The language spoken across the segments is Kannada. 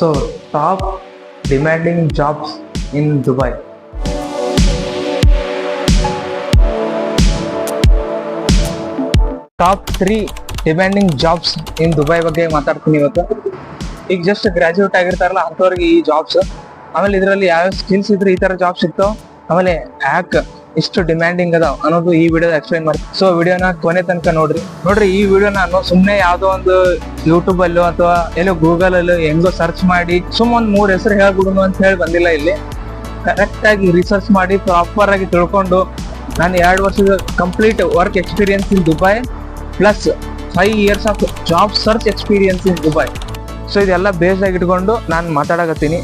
So top demanding jobs in Dubai top three demanding jobs in Dubai ಬಗ್ಗೆ ಮಾತಾಡ್ತೀನಿ ಇವತ್ತು. ಈಗ ಜಸ್ಟ್ ಗ್ರಾಜುಯೇಟ್ ಆಗಿರ್ತಾರಲ್ಲ, ಅಂಥವ್ರಿಗೆ ಈ ಜಾಬ್ಸ್ ಆಮೇಲೆ ಇದರಲ್ಲಿ ಯಾವ್ಯಾವ ಸ್ಕಿಲ್ಸ್ ಇದ್ರೆ ಈ ಥರ ಜಾಬ್ ಸಿಗ್ತಾವ ಆಮೇಲೆ ಯಾಕ್ ಇಷ್ಟು ಡಿಮ್ಯಾಂಡಿಂಗ್ ಅದಾವ ಅನ್ನೋದು ಈ ವಿಡಿಯೋ ಎಕ್ಸ್ಪ್ಲೈನ್ ಮಾಡಿ. ಸೊ ವಿಡಿಯೋನ ಕೊನೆ ತನಕ ನೋಡ್ರಿ. ನೋಡ್ರಿ ಈ ವಿಡಿಯೋ ನಾನು ಸುಮ್ಮನೆ ಯಾವ್ದೋ ಒಂದು ಯೂಟ್ಯೂಬ್ ಅಲ್ಲೋ ಅಥವಾ ಎಲ್ಲೋ ಗೂಗಲ್ ಅಲ್ಲೋ ಹೆಂಗೋ ಸರ್ಚ್ ಮಾಡಿ ಸುಮ್ಮ ಒಂದ್ ಮೂರ್ ಹೆಸರು ಹೇಳ್ಬಿಡುನು ಅಂತ ಹೇಳಿ ಬಂದಿಲ್ಲ ಇಲ್ಲಿ. ಕರೆಕ್ಟ್ ಆಗಿ ರಿಸರ್ಚ್ ಮಾಡಿ ಪ್ರಾಪರ್ ಆಗಿ ತಿಳ್ಕೊಂಡು ನಾನು ಎರಡು ವರ್ಷದ complete work experience in Dubai plus five years of job search experience in Dubai so ಇದೆಲ್ಲ ಬೇಸ್ ಆಗಿ ಇಟ್ಕೊಂಡು ನಾನು ಮಾತಾಡಕತ್ತೀನಿ.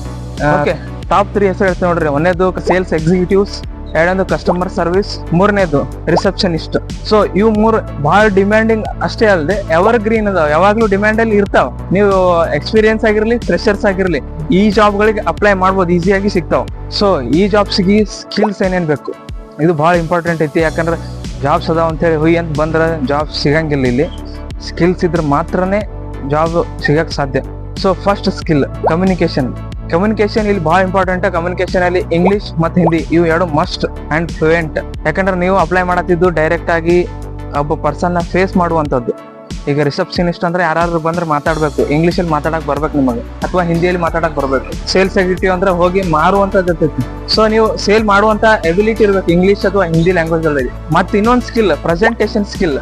ಓಕೆ ಟಾಪ್ ತ್ರೀ ಹೆಸರು ಹೇಳ್ತೀನಿ ನೋಡ್ರಿ. ಒಂದೇದು ಸೇಲ್ಸ್ ಎಕ್ಸಿಕ್ಯೂಟಿವ್ಸ್ ಎರಡನೇದು ಕಸ್ಟಮರ್ ಸರ್ವಿಸ್ ಮೂರನೇದು ರಿಸೆಪ್ಷನಿಸ್ಟ್ ಸೊ ಇವು ಮೂರು ಬಹಳ ಡಿಮ್ಯಾಂಡಿಂಗ್ ಅಷ್ಟೇ ಅಲ್ಲದೆ ಎವರ್ ಗ್ರೀನ್ ಅದಾವ. ಯಾವಾಗ್ಲೂ ಡಿಮ್ಯಾಂಡ್ ಅಲ್ಲಿ ಇರ್ತಾವ. ನೀವು ಎಕ್ಸ್ಪೀರಿಯನ್ಸ್ ಆಗಿರ್ಲಿ ಫ್ರೆಶರ್ಸ್ ಆಗಿರ್ಲಿ, ಈ ಜಾಬ್ಗಳಿಗೆ ಅಪ್ಲೈ ಮಾಡ್ಬೋದು ಈಸಿಯಾಗಿ ಸಿಗ್ತಾವ. ಸೊ ಈ ಜಾಬ್ಸ್ಗೆ ಸ್ಕಿಲ್ಸ್ ಏನೇನ್ ಬೇಕು? ಇದು ಬಹಳ ಇಂಪಾರ್ಟೆಂಟ್ ಐತಿ. ಯಾಕಂದ್ರೆ ಜಾಬ್ಸ್ ಅದಾವ ಅಂತೇಳಿ ಹುಯ್ ಅಂತ ಬಂದ್ರೆ ಜಾಬ್ ಸಿಗಂಗಿಲ್ಲ ಇಲ್ಲಿ. ಸ್ಕಿಲ್ಸ್ ಇದ್ರೆ ಮಾತ್ರನೇ ಜಾಬ್ ಸಿಗಕ್ಕೆ ಸಾಧ್ಯ. So first skill communication communication ಇಲ್ಲಿ ಬಹಳ ಇಂಪಾರ್ಟೆಂಟ್ ಕಮ್ಯುನಿಕೇಶನ್ ಅಲ್ಲಿ ಇಂಗ್ಲಿಷ್ ಮತ್ತು ಹಿಂದಿ ಇವು ಎರಡು ಮಸ್ಟ್ ಅಂಡ್ ಫ್ಲೂಯೆಂಟ್ ಯಾಕಂದ್ರೆ ನೀವು ಅಪ್ಲೈ ಮಾಡತ್ತಿದ್ದು ಡೈರೆಕ್ಟ್ ಆಗಿ ಒಬ್ಬ ಪರ್ಸನ್ನ ಫೇಸ್ ಮಾಡುವಂತದ್ದು ಈಗ ರಿಸೆಪ್ಷನಿಸ್ಟ್ ಅಂದ್ರೆ ಯಾರು ಬಂದ್ರೆ ಮಾತಾಡ್ಬೇಕು. ಇಂಗ್ಲಿಷ್ ಅಲ್ಲಿ ಮಾತಾಡಕ್ ಬರ್ಬೇಕು ನಿಮಗೆ. ಅಥವಾ ಹಿಂದಿಯಲ್ಲಿ ಮಾತಾಡಕ್ ಬರ್ಬೇಕು. ಸೇಲ್ಸ್ ಎಕ್ಸಿಕ್ಯೂಟಿವ್ ಅಂದ್ರೆ ಹೋಗಿ ಮಾರುವಂತದ್ದು ಇರ್ತೈತಿ. ಸೊ ನೀವು ಸೇಲ್ ಮಾಡುವಂತ ಎಬಿಲಿಟಿ ಇರ್ಬೇಕು. ಇಂಗ್ಲಿಷ್ ಅಥವಾ ಹಿಂದಿ ಲ್ಯಾಂಗ್ವೇಜ್ ಅಲ್ಲಿ. ಮತ್ತೆ ಇನ್ನೊಂದು ಸ್ಕಿಲ್ ಪ್ರೆಸೆಂಟೇಷನ್ ಸ್ಕಿಲ್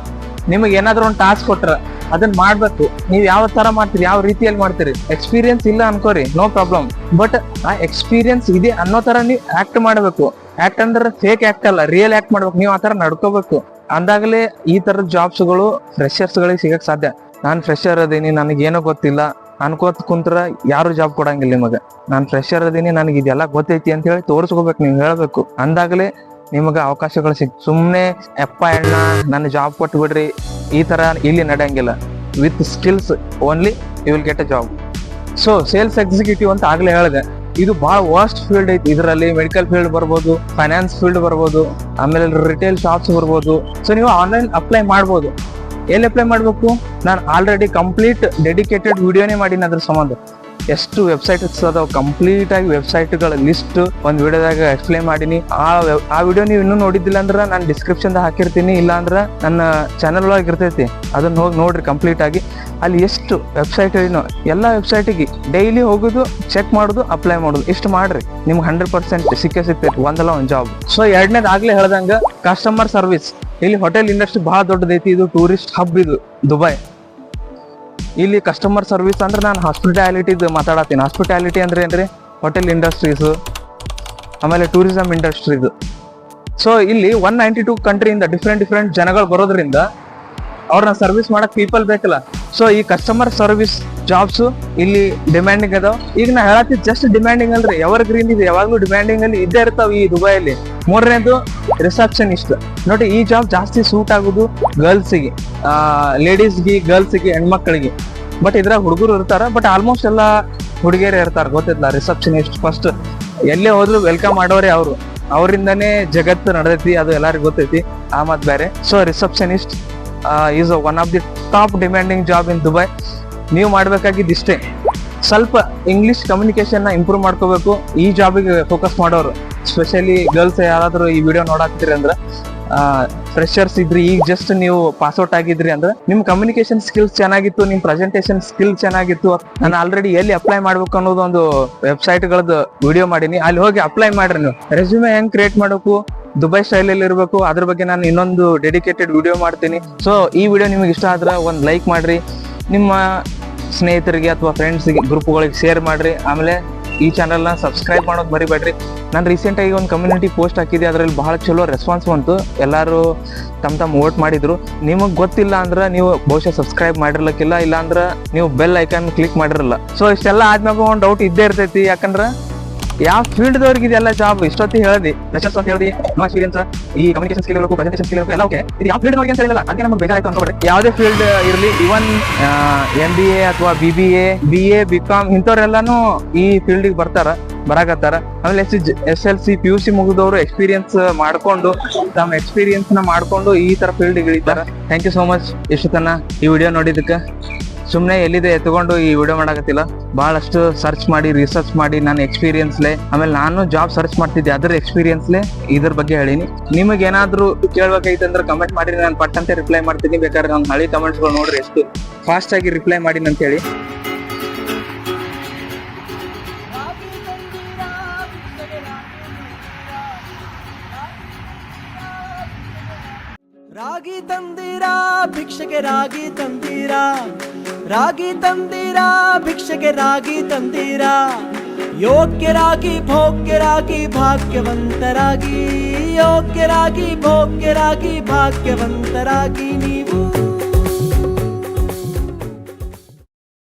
ನಿಮಗೆ ಏನಾದ್ರು ಒಂದು ಟಾಸ್ಕ್ ಕೊಟ್ರ ಅದನ್ನ ಮಾಡ್ಬೇಕು. ನೀವು ಯಾವ ತರ ಮಾಡ್ತೀರಿ, ಯಾವ ರೀತಿಯಲ್ಲಿ ಮಾಡ್ತೀರಿ ಎಕ್ಸ್ಪೀರಿಯನ್ಸ್ ಇಲ್ಲ ಅನ್ಕೋರಿ ನೋ ಪ್ರಾಬ್ಲಮ್ ಬಟ್ ಆ ಎಕ್ಸ್ಪೀರಿಯನ್ಸ್ ಇದೆ ಅನ್ನೋ ತರ ನೀವು ಆಕ್ಟ್ ಮಾಡಬೇಕು. ಆಕ್ಟ್ ಅಂದ್ರೆ ಫೇಕ್ ಆಕ್ಟ್ ಅಲ್ಲ ರಿಯಲ್ ಆಕ್ಟ್ ಮಾಡ್ಬೇಕು. ನೀವು ಆ ತರ ನಡ್ಕೋಬೇಕು. ಅಂದಾಗಲೇ ಈ ತರದ ಜಾಬ್ಸ್ಗಳು ಫ್ರೆಶರ್ಸ್ ಗಳಿಗೆ ಸಿಗಕ್ ಸಾಧ್ಯ. ನಾನ್ ಫ್ರೆಶರ್ ಅದೀನಿ ನನಗೆ ಏನೋ ಗೊತ್ತಿಲ್ಲ. ಅನ್ಕೋತ ಕುಂತ್ರ ಯಾರು ಜಾಬ್ ಕೊಡಂಗಿಲ್ಲ ನಿಮಗೆ. ನಾನ್ ಫ್ರೆಶರ್ ಅದೀನಿ ನನಗೆ ಇದೆಲ್ಲ ಗೊತ್ತೈತಿ ಅಂತ ಹೇಳಿ ತೋರಿಸ್ಕೋಬೇಕು, ನೀವು ಹೇಳ್ಬೇಕು. ಅಂದಾಗಲೇ ನಿಮಗೆ ಅವಕಾಶಗಳು ಸಿಗ್ ಸುಮ್ಮನೆ ಅಪ್ಪ ಎಣ್ಣ ನನ್ನ ಜಾಬ್ ಕೊಟ್ಟು ಬಿಡ್ರಿ ಈ ತರ ಇಲ್ಲಿ ನಡೆಯಂಗಿಲ್ಲ. With skills only you will get a job so sales executive ಅಂತ ಆಗಲೇ ಹೇಳಿದೆ. ಇದು ಬಹಳ ವರ್ಸ್ಟ್ ಫೀಲ್ಡ್ ಐತಿ. ಇದರಲ್ಲಿ ಮೆಡಿಕಲ್ ಫೀಲ್ಡ್ ಬರ್ಬೋದು ಫೈನಾನ್ಸ್ ಫೀಲ್ಡ್ ಬರ್ಬೋದು, ಆಮೇಲೆ ರಿಟೇಲ್ ಶಾಪ್ಸ್ ಬರ್ಬೋದು. ಸೊ ನೀವು ಆನ್ಲೈನ್ ಅಪ್ಲೈ ಮಾಡ್ಬೋದು. ಎಲ್ಲಿ ಅಪ್ಲೈ ಮಾಡಬೇಕು? ನಾನು ಆಲ್ರೆಡಿ ಕಂಪ್ಲೀಟ್ ಡೆಡಿಕೇಟೆಡ್ ವಿಡಿಯೋನೇ ಮಾಡೀನಿ ಅದ್ರ ಸಂಬಂಧ. ಎಷ್ಟು ವೆಬ್ಸೈಟ್ಸ್ ಅದಾವ ಕಂಪ್ಲೀಟ್ ಆಗಿ ವೆಬ್ಸೈಟ್ಗಳ ಲಿಸ್ಟ್ ಒಂದು ವಿಡಿಯೋದಾಗ ಎಕ್ಸ್ಪ್ಲೈನ್ ಮಾಡೀನಿ. ಆ ಆ ವಿಡಿಯೋ ನೀವು ಇನ್ನೂ ನೋಡಿದ್ದಿಲ್ಲ ಅಂದ್ರೆ ನಾನು ಡಿಸ್ಕ್ರಿಪ್ಷನ್ ಹಾಕಿರ್ತೀನಿ ಇಲ್ಲ ಅಂದ್ರೆ ನನ್ನ ಚಾನಲ್ ಒಳಗೆ ಇರ್ತೈತಿ. ಅದನ್ನ ಹೋಗಿ ನೋಡ್ರಿ ಕಂಪ್ಲೀಟ್ ಆಗಿ. ಅಲ್ಲಿ ಎಷ್ಟು ವೆಬ್ಸೈಟ್ ಎಲ್ಲ ವೆಬ್ಸೈಟಿಗೆ ಡೈಲಿ ಹೋಗೋದು ಚೆಕ್ ಮಾಡೋದು ಅಪ್ಲೈ ಮಾಡೋದು. ಇಷ್ಟು ಮಾಡ್ರಿ. ನಿಮ್ಗೆ ಹಂಡ್ರೆಡ್ ಪರ್ಸೆಂಟ್ ಸಿಕ್ಕೇ ಸಿಗ್ತೈತಿ, ಒಂದಲ್ಲ ಒಂದು ಜಾಬ್ ಸೊ ಎರಡನೇದು ಆಗ್ಲೇ ಹೇಳ್ದಂಗೆ ಕಸ್ಟಮರ್ ಸರ್ವಿಸ್ ಇಲ್ಲಿ ಹೋಟೆಲ್ ಇಂಡಸ್ಟ್ರಿ ಬಹಳ ದೊಡ್ಡದೈತಿ, ಇದು ಟೂರಿಸ್ಟ್ ಹಬ್ ಇದು ದುಬೈ ಇಲ್ಲಿ ಕಸ್ಟಮರ್ ಸರ್ವಿಸ್ ಅಂದ್ರೆ ನಾನು ಹಾಸ್ಪಿಟಾಲಿಟಿದು ಮಾತಾಡತ್ತೀನಿ. ಹಾಸ್ಪಿಟಾಲಿಟಿ ಅಂದ್ರೆ ಏನ್ರಿ? ಹೋಟೆಲ್ ಇಂಡಸ್ಟ್ರೀಸ್ ಆಮೇಲೆ ಟೂರಿಸಂ ಇಂಡಸ್ಟ್ರೀಸ್ ಸೊ ಇಲ್ಲಿ ಒನ್ ನೈಂಟಿ ಟೂ ಕಂಟ್ರಿಯಿಂದ ಡಿಫ್ರೆಂಟ್ ಡಿಫ್ರೆಂಟ್ ಜನಗಳು ಬರೋದ್ರಿಂದ ಅವ್ರನ್ನ ಸರ್ವಿಸ್ ಮಾಡಕ್ ಪೀಪಲ್ ಬೇಕಲ್ಲ. ಸೊ ಈ ಕಸ್ಟಮರ್ ಸರ್ವಿಸ್ ಜಾಬ್ಸ್ ಇಲ್ಲಿ ಡಿಮ್ಯಾಂಡಿಂಗ್ ಅದಾವ. ಈಗ ನಾ ಹೇಳತ್ತಿ ಜಸ್ಟ್ ಡಿಮ್ಯಾಂಡಿಂಗ್ ಅಲ್ರಿ. ಎವರ್ ಗ್ರೀನ್ ಇದೆ, ಯಾವಾಗ್ಲೂ ಡಿಮ್ಯಾಂಡಿಂಗ್ ಅಲ್ಲಿ ಇದ್ದೇ ಇರ್ತಾವ ಈ ದುಬೈಯಲ್ಲಿ ಮೂರನೇದು ರಿಸೆಪ್ಷನಿಸ್ಟ್ ನೋಡಿ, ಈ ಜಾಬ್ ಜಾಸ್ತಿ ಸೂಟ್ ಆಗುದು ಗೆ. ಲೇಡೀಸ್ಗೆ ಗರ್ಲ್ಸ್ಗೆ ಹೆಣ್ಮಕ್ಳಿಗೆ. ಬಟ್ ಇದ್ರಾಗ ಹುಡುಗರು ಇರ್ತಾರ ಬಟ್ ಆಲ್ಮೋಸ್ಟ್ ಎಲ್ಲ ಹುಡುಗಿಯರೇ ಇರ್ತಾರ. ಗೊತ್ತಿಲ್ಲ ರಿಸೆಪ್ಷನಿಸ್ಟ್ ಫಸ್ಟ್ ಎಲ್ಲೇ ಹೋದ್ರು ವೆಲ್ಕಮ್ ಮಾಡೋರೆ ಅವರು. ಅವರಿಂದನೇ ಜಗತ್ತು ನಡೆದೈತಿ, ಅದು ಎಲ್ಲರಿಗೂ ಗೊತ್ತೈತಿ. ಆ ಮತ್ ಬೇರೆ. So receptionist is one of the top demanding job in Dubai ನೀವು ಮಾಡಬೇಕಾಗಿದ್ದು ಇಷ್ಟೇ. ಸ್ವಲ್ಪ ಇಂಗ್ಲಿಷ್ ಕಮ್ಯುನಿಕೇಶನ್ನ ಇಂಪ್ರೂವ್ ಮಾಡ್ಕೋಬೇಕು. ಈ ಜಾಬಿಗೆ ಫೋಕಸ್ ಮಾಡೋರು ಸ್ಪೆಷಲಿ ಗರ್ಲ್ಸ್ ಯಾರಾದರೂ ಈ ವಿಡಿಯೋ ನೋಡಾಕ್ತಿರಿ ಅಂದ್ರೆ ಫ್ರೆಶರ್ಸ್ ಇದ್ರಿ, ಈಗ ಜಸ್ಟ್ ನೀವು ಪಾಸ್ಔಟ್ ಆಗಿದ್ರಿ ಅಂದ್ರೆ, ನಿಮ್ ಕಮ್ಯುನಿಕೇಶನ್ ಸ್ಕಿಲ್ಸ್ ಚೆನ್ನಾಗಿತ್ತು, ನಿಮ್ ಪ್ರೆಸೆಂಟೇಶನ್ ಸ್ಕಿಲ್ ಚೆನ್ನಾಗಿತ್ತು. ನಾನು ಆಲ್ರೆಡಿ ಎಲ್ಲಿ ಅಪ್ಲೈ ಮಾಡ್ಬೇಕು ಅನ್ನೋದು ಒಂದು ವೆಬ್ಸೈಟ್ಗಳದ್ದು ವಿಡಿಯೋ ಮಾಡೀನಿ. ಅಲ್ಲಿ ಹೋಗಿ ಅಪ್ಲೈ ಮಾಡ್ರಿ ನೀವು. ರೆಸ್ಯೂಮೆ ಹೆಂಗ್ ಕ್ರಿಯೇಟ್ ಮಾಡಬೇಕು? ದುಬೈ ಸ್ಟೈಲ್ ಅಲ್ಲಿ ಇರಬೇಕು. ಅದ್ರ ಬಗ್ಗೆ ನಾನು ಇನ್ನೊಂದು ಡೆಡಿಕೇಟೆಡ್ ವಿಡಿಯೋ ಮಾಡ್ತೀನಿ. ಸೊ ಈ ವಿಡಿಯೋ ನಿಮಗೆ ಇಷ್ಟ ಆದ್ರೆ ಒಂದು ಲೈಕ್ ಮಾಡ್ರಿ. ನಿಮ್ಮ ಸ್ನೇಹಿತರಿಗೆ ಅಥವಾ ಫ್ರೆಂಡ್ಸ್ಗೆ ಗ್ರೂಪ್ಗಳಿಗೆ ಶೇರ್ ಮಾಡ್ರಿ. ಆಮೇಲೆ ಈ ಚಾನಲ್ನ ಸಬ್ಸ್ಕ್ರೈಬ್ ಮಾಡೋದು ಮರಿಬೇಡ್ರಿ. ನಾನು ರೀಸೆಂಟಾಗಿ ಒಂದು ಕಮ್ಯುನಿಟಿ ಪೋಸ್ಟ್ ಹಾಕಿದ್ದೆ. ಅದರಲ್ಲಿ ಬಹಳ ಚಲೋ ರೆಸ್ಪಾನ್ಸ್ ಬಂತು. ಎಲ್ಲರೂ ತಮ್ಮ ತಮ್ಮ ವೋಟ್ ಮಾಡಿದ್ರು. ನಿಮಗೆ ಗೊತ್ತಿಲ್ಲ ಅಂದ್ರೆ ನೀವು ಬಹುಶಃ ಸಬ್ಸ್ಕ್ರೈಬ್ ಮಾಡಿರ್ಲಿಕ್ಕಿಲ್ಲ. ಇಲ್ಲಾಂದ್ರೆ ನೀವು ಬೆಲ್ ಐಕಾನ್ ಕ್ಲಿಕ್ ಮಾಡಿರಲ್ಲ. ಸೊ ಇಷ್ಟೆಲ್ಲ ಆದ್ಮೇಲೆ ಒಂದು ಡೌಟ್ ಇದ್ದೇ ಇರ್ತೈತಿ. ಯಾಕಂದ್ರೆ ಯಾವ ಫೀಲ್ಡ್ ದವರಿಗೆ ಇದೆಲ್ಲ ಜಾಬ್ ಇಷ್ಟೊತ್ತಿ ಹೇಳ್ದಿ ಲೆಕ್ಚರ್ಸ್ ಅಂತ ಹೇಳಿ ನೋ ಎಕ್ಸ್ಪೀರಿಯನ್ಸ್ ಈ ಕಮ್ಯುನಿಕೇಶನ್ ಸ್ಕಿಲ್ ಇರಬೇಕು ಪ್ರೆಸೆಂಟೇಷನ್ ಸ್ಕಿಲ್ ಇರಬೇಕು ಎಲ್ಲ ಓಕೆ ಇದು ಯಾವ ಫೀಲ್ಡ್ ಅಂತ ಹೇಳಿಲ್ಲ, ಅದಕ್ಕೆ ನಮಗೆ ಬೇಕಾಯ್ತು ಅನ್ಕೋಬೇಡಿ. ಯಾವುದೇ ಫೀಲ್ಡ್ ಇರಲಿ ಇವನ್ ಎಂ ಬಿ ಎ ಅಥವಾ B B A B A B com ಇಂಥವ್ರೆಲ್ಲಾನು ಈ ಫೀಲ್ಡಿಗೆ ಬರ್ತಾರ, ಬರಾಕತ್ತಾರ. ಆಮೇಲೆ S S L C P U C ಮುಗಿದವರು experience ಮಾಡ್ಕೊಂಡು, ತಮ್ಮ ಎಕ್ಸ್ಪೀರಿಯನ್ಸ್ನ ಮಾಡ್ಕೊಂಡು ಈ ತರ ಫೀಲ್ಡ್ ಇಳಿತಾರ. ಥ್ಯಾಂಕ್ ಯು ಸೋ ಮಚ್ ಇಷ್ಟು ತನ ಈ ವಿಡಿಯೋ ನೋಡಿದ್ದಕ್ಕೆ. ಸುಮ್ನೆ ಎಲ್ಲಿದೆ ಎತ್ಕೊಂಡು ಈ ವಿಡಿಯೋ ಮಾಡಕತ್ತಿಲ್ಲ. ಬಹಳಷ್ಟು ಸರ್ಚ್ ಮಾಡಿ ರಿಸರ್ಚ್ ಮಾಡಿ, ನನ್ನ ಎಕ್ಸ್ಪೀರಿಯನ್ಸ್ಲೆ ಆಮೇಲೆ ನಾನು ಜಾಬ್ ಸರ್ಚ್ ಮಾಡ್ತಿದ್ದೆ, ಅದ್ರ ಎಕ್ಸ್ಪೀರಿಯನ್ಸ್ಲೆ ಇದ್ರ ಬಗ್ಗೆ ಹೇಳಿನಿ. ನಿಮಗೆ ಏನಾದರೂ ಅಂದ್ರೆ ಕಮೆಂಟ್ ಮಾಡಿ ನಾನು ಪಟ್ಟಂತೆ ರಿಪ್ಲೈ ಮಾಡ್ತೀನಿ. ಬೇಕಾದ್ರೆ ನಾನು ಹಳಿ ಕಮೆಂಟ್ಸ್ಗಳು ನೋಡ್ರಿ ಎಷ್ಟು ಫಾಸ್ಟ್ ಆಗಿ ರಿಪ್ಲೈ ಮಾಡಿ ಅಂತ ಹೇಳಿ ರಾಗಿ ತಂದಿರಾ, ಭಿಕ್ಷೆಗೆ ರಾಗಿ ತಂದಿರಾ. ರಾಗಿ ತಂದಿರಾ ಭಿಕ್ಷೆಗೆ ರಾಗಿ ತಂದಿರಾ ಯೋಗ್ಯರಾಗಿ ಭೋಗ್ಯರಾಗಿ ಭಾಗ್ಯವಂತರಾಗಿ ಯೋಗ್ಯರಾಗಿ ಭೋಗ್ಯರಾಗಿ ಭಾಗ್ಯವಂತರಾಗಿ ನೀವು